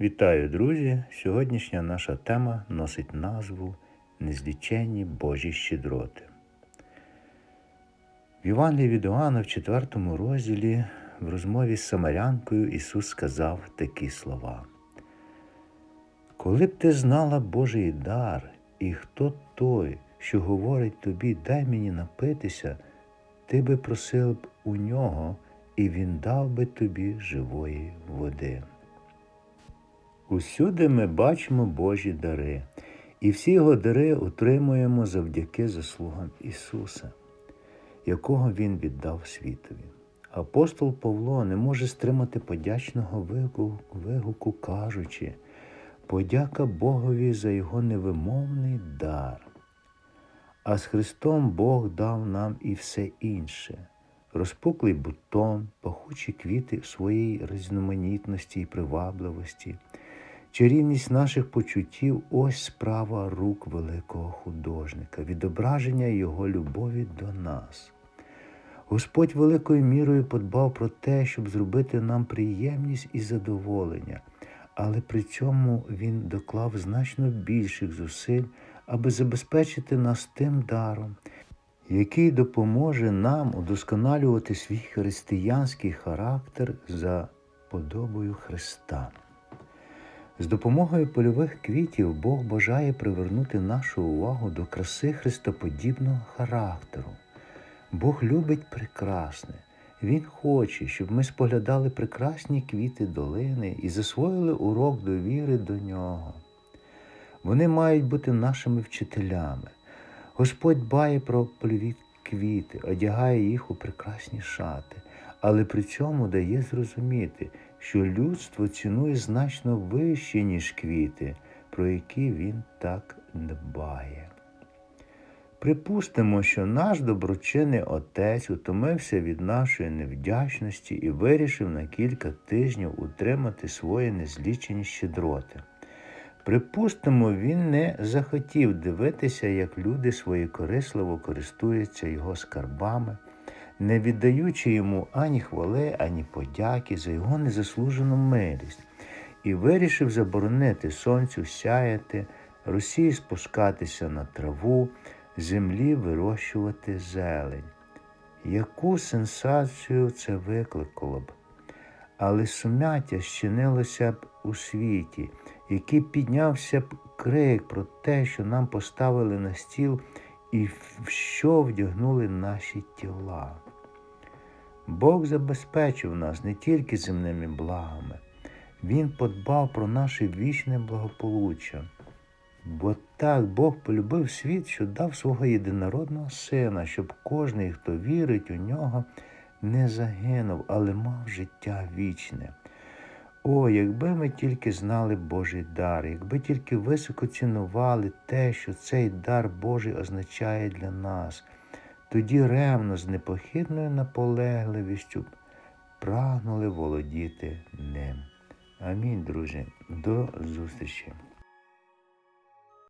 Вітаю, друзі! Сьогоднішня наша тема носить назву Незліченні Божі щедроти. В Івангелії від Іоанна в 4 розділі в розмові з Самарянкою Ісус сказав такі слова. Коли б ти знала Божий дар, і хто той, що говорить тобі, дай мені напитися, ти би просив б у нього, і він дав би тобі живої води. Усюди ми бачимо Божі дари, і всі його дари отримуємо завдяки заслугам Ісуса, якого Він віддав світові. Апостол Павло не може стримати подячного вигуку, кажучи, подяка Богові за Його невимовний дар. А з Христом Бог дав нам і все інше. Розпуклий бутон, пахучі квіти в своїй різноманітності і привабливості, чарівність наших почуттів ось справа рук великого художника, відображення Його любові до нас. Господь великою мірою подбав про те, щоб зробити нам приємність і задоволення, але при цьому Він доклав значно більших зусиль, аби забезпечити нас тим даром, який допоможе нам удосконалювати свій християнський характер за подобою Христа. З допомогою польових квітів Бог бажає привернути нашу увагу до краси христоподібного характеру. Бог любить прекрасне. Він хоче, щоб ми споглядали прекрасні квіти долини і засвоїли урок довіри до нього. Вони мають бути нашими вчителями. Господь дбає про польові квіти, одягає їх у прекрасні шати, але при цьому дає зрозуміти, що людство цінує значно вище, ніж квіти, про які він так дбає. Припустимо, що наш доброчинний отець утомився від нашої невдячності і вирішив на кілька тижнів утримати свої незлічені щедроти. Припустимо, він не захотів дивитися, як люди своєкорисливо користуються його скарбами, не віддаючи йому ані хвали, ані подяки за його незаслужену милість, і вирішив заборонити сонцю сяяти, Росії спускатися на траву, землі вирощувати зелень. Яку сенсацію це викликало б? Але сум'яття щинилося б у світі, який піднявся б крик про те, що нам поставили на стіл і в що вдягнули наші тіла. Бог забезпечив нас не тільки земними благами, Він подбав про наше вічне благополуччя. Бо так Бог полюбив світ, що дав свого єдинородного сина, щоб кожний, хто вірить у нього, не загинув, але мав життя вічне. О, якби ми тільки знали Божий дар, якби тільки високо цінували те, що цей дар Божий означає для нас, тоді ревно з непохідною наполегливістю прагнули володіти ним. Амінь, друзі. До зустрічі!